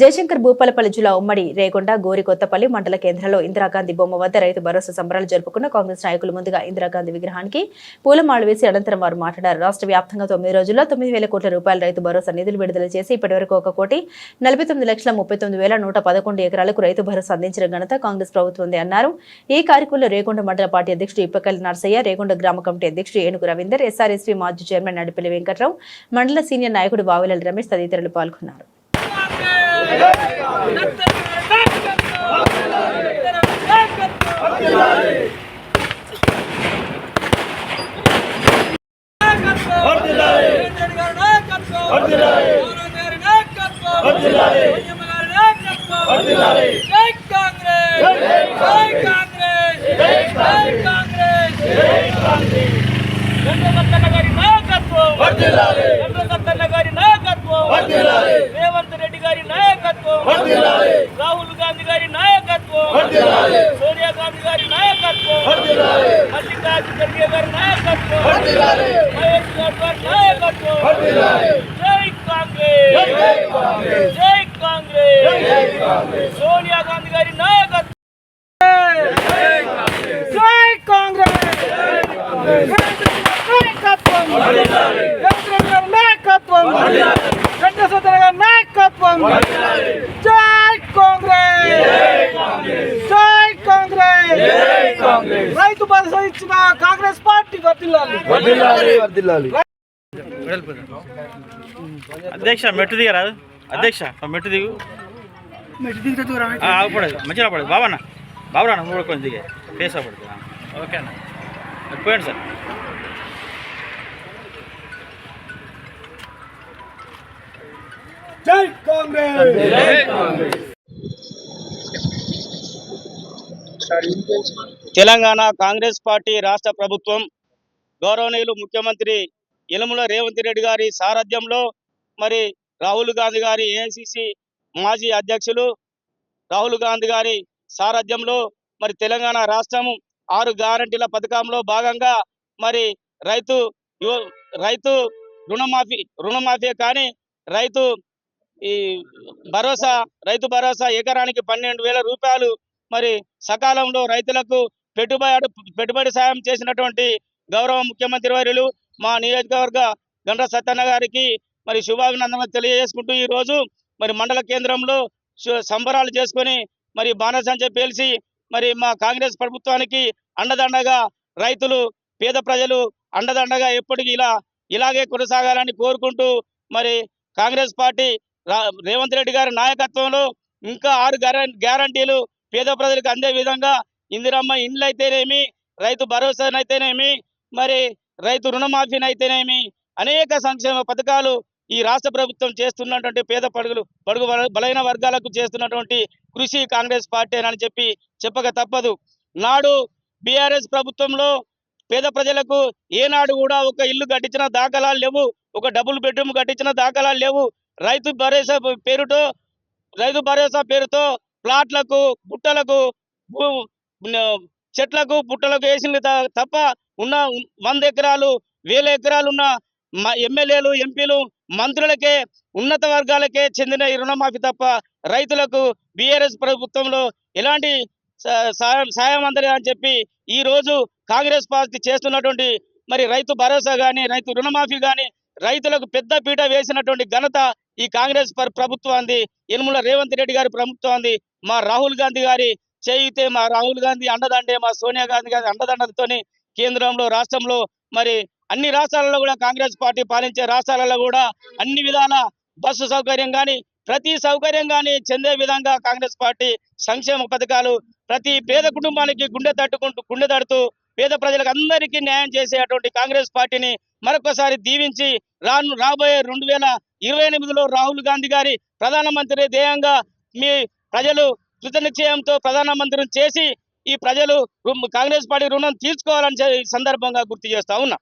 జయశంకర్ భూపాలపల్లి జిల్లా ఉమ్మడి రేగొండ గోరికొత్తపల్లి మండల కేంద్రంలో ఇందిరాగాంధీ బొమ్మ వద్ద రైతు భరోసా సంబరాలు జరుపుకున్న కాంగ్రెస్ నాయకులు ముందుగా ఇందిరాగాంధీ విగ్రహానికి పూలమాలు వేసి అనంతరం వారు మాట్లాడారు. రాష్ట్ర వ్యాప్తంగా తొమ్మిది రోజుల్లో తొమ్మిది వేల కోట్ల రూపాయల రైతు భరోసా నిధులు విడుదల చేసి ఇప్పటివరకు ఒక కోటి నలభై తొమ్మిది లక్షల ముప్పై తొమ్మిది వేల నూట పదకొండు ఎకరాలకు రైతు భరోసా అందించిన ఘనత కాంగ్రెస్ ప్రభుత్వందే అన్నారు. ఈ కార్యక్రమంలో రేగొండ మండల పార్టీ అధ్యక్షుడు ఇప్పకల్లి నర్సయ్య రేగొండ గ్రామ కమిటీ అధ్యక్షుడు ఏనుగు రవీందర్ ఎస్ఆర్ఎస్పీ మాజీ చైర్మన్ నడిపల్లి వెంకట్రావు మండల సీనియర్ నాయకుడు వావిలల్ రమేష్ తదితరులు పాల్గొన్నారు. జై కాంగ్రెస్. జై కాంగ్రెస్ జై కాంగ్రెస్ జై గారి నాయకత్వం వర్ధిల్లాలి గారి నాయకత్వం రేవంత్ రెడ్డి గారి నాయకత్వం రాహుల్ గాంధీ గారి నాయకత్వం సోనియా గాంధీ గారి నాయకత్వం మల్లికార్జున ఖర్గే గారి నాయకత్వం మహేష్ గౌడ్ గారి నాయకత్వం జై కాంగ్రెస్ జై కాంగ్రెస్ సోనియా గాంధీ గారి నాయకత్వం జై కాంగ్రెస్ నాయకత్వం చంద్రబాబు నాయకత్వం చంద్రశేఖర గారి నాయకత్వం జై కాంగ్రెస్ జై కాంగ్రెస్ రైతు భరోసా ఇచ్చిన కాంగ్రెస్ పార్టీ వర్తిల్లాలి అధ్యక్ష మెట్టు దిగరా? అధ్యక్ష మెట్టు దిగు. ఆ, ఆగపడదు మంచిగా పడదు బాబన్న బాబురా నువ్వు కొంచెం దిగే. ఫేస్ అవ్వడదు ఓకే అన్న. పోయండి సార్. జై కాంగ్రెస్! తెలంగాణ కాంగ్రెస్ పార్టీ రాష్ట్ర ప్రభుత్వం గౌరవనీయులు ముఖ్యమంత్రి యలముల రేవంత్ రెడ్డి గారి సారథ్యంలో మరి రాహుల్ గాంధీ గారి ఏఐసిసి మాజీ అధ్యక్షులు రాహుల్ గాంధీ గారి సారథ్యంలో మరి తెలంగాణ రాష్ట్రం ఆరు గ్యారంటీల పథకంలో భాగంగా మరి రైతు రైతు రుణమాఫీ రుణమాఫీ కానీ రైతు ఈ భరోసా రైతు భరోసా ఎకరానికి పన్నెండు వేల రూపాయలు మరి సకాలంలో రైతులకు పెట్టుబడి పెట్టుబడి సాయం చేసినటువంటి గౌరవ ముఖ్యమంత్రి వర్యులు మా నియోజకవర్గ గండ్ర సత్యన్న గారికి మరి శుభాభినందనలు తెలియజేసుకుంటూ ఈ రోజు మరి మండల కేంద్రంలో సంబరాలు చేసుకొని మరి బాణసంచ పేల్చి మరి మా కాంగ్రెస్ ప్రభుత్వానికి అండదండగా రైతులు పేద ప్రజలు అండదండగా ఎప్పటికీ ఇలా ఇలాగే కొనసాగాలని కోరుకుంటూ మరి కాంగ్రెస్ పార్టీ రా- రేవంత్ రెడ్డి గారి నాయకత్వంలో ఇంకా ఆరు గ్యారంటీలు పేద ప్రజలకు అందే విధంగా ఇందిరమ్మ ఇండ్లు అయితేనేమి రైతు భరోసానైతేనేమి మరి రైతు రుణమాఫీనైతేనేమి అనేక సంక్షేమ పథకాలు ఈ రాష్ట్ర ప్రభుత్వం చేస్తున్నటువంటి పేద పడుగులు పడుగు బలైన వర్గాలకు చేస్తున్నటువంటి కృషి కాంగ్రెస్ పార్టీ అని చెప్పి చెప్పక తప్పదు. నాడు బీఆర్ఎస్ ప్రభుత్వంలో పేద ప్రజలకు ఏనాడు కూడా ఒక ఇల్లు కట్టించిన దాఖలాలు లేవు ఒక డబుల్ బెడ్రూమ్ కట్టించిన దాఖలాలు లేవు. రైతు భరోసా పేరుతో రైతు భరోసా పేరుతో ప్లాట్లకు బుట్టలకు చెట్లకు బుట్టలకు వేసింది తప్ప ఉన్న వంద ఎకరాలు వేల ఎకరాలు ఉన్న ఎమ్మెల్యేలు ఎంపీలు మంత్రులకే ఉన్నత వర్గాలకే చెందిన ఈ రుణమాఫీ తప్ప రైతులకు బీఆర్ఎస్ ప్రభుత్వంలో ఎలాంటి సాయం సాయం అందరి అని చెప్పి ఈ రోజు కాంగ్రెస్ పార్టీ చేస్తున్నటువంటి మరి రైతు భరోసా కానీ రైతు రుణమాఫీ కానీ రైతులకు పెద్ద పీట వేసినటువంటి ఘనత ఈ కాంగ్రెస్ పర్ ప్రభుత్వాన్ని యనుమల రేవంత్ రెడ్డి గారి ప్రభుత్వాన్ని మా రాహుల్ గాంధీ గారి చేయితే మా రాహుల్ గాంధీ అండదండే మా సోనియా గాంధీ గారి అండదండతోని కేంద్రంలో రాష్ట్రంలో మరి అన్ని రాష్ట్రాలలో కూడా కాంగ్రెస్ పార్టీ పాలించే రాష్ట్రాలలో కూడా అన్ని విధాల బస్సు సౌకర్యం కానీ ప్రతి సౌకర్యం కానీ చెందే విధంగా కాంగ్రెస్ పార్టీ సంక్షేమ పథకాలు ప్రతి పేద కుటుంబానికి గుండె తట్టుకుంటూ గుండె తడుతూ పేద ప్రజలకు అందరికీ న్యాయం చేసేటువంటి కాంగ్రెస్ పార్టీని మరొకసారి దీవించి రాను రాబోయే రెండు వేల ఇరవై ఎనిమిదిలో రాహుల్ గాంధీ గారి ప్రధానమంత్రి ధ్యేయంగా మీ ప్రజలు కృతనిశ్చయంతో ప్రధానమంత్రిని చేసి ఈ ప్రజలు కాంగ్రెస్ పార్టీ రుణం తీర్చుకోవాలని సందర్భంగా గుర్తు చేస్తా ఉన్నా.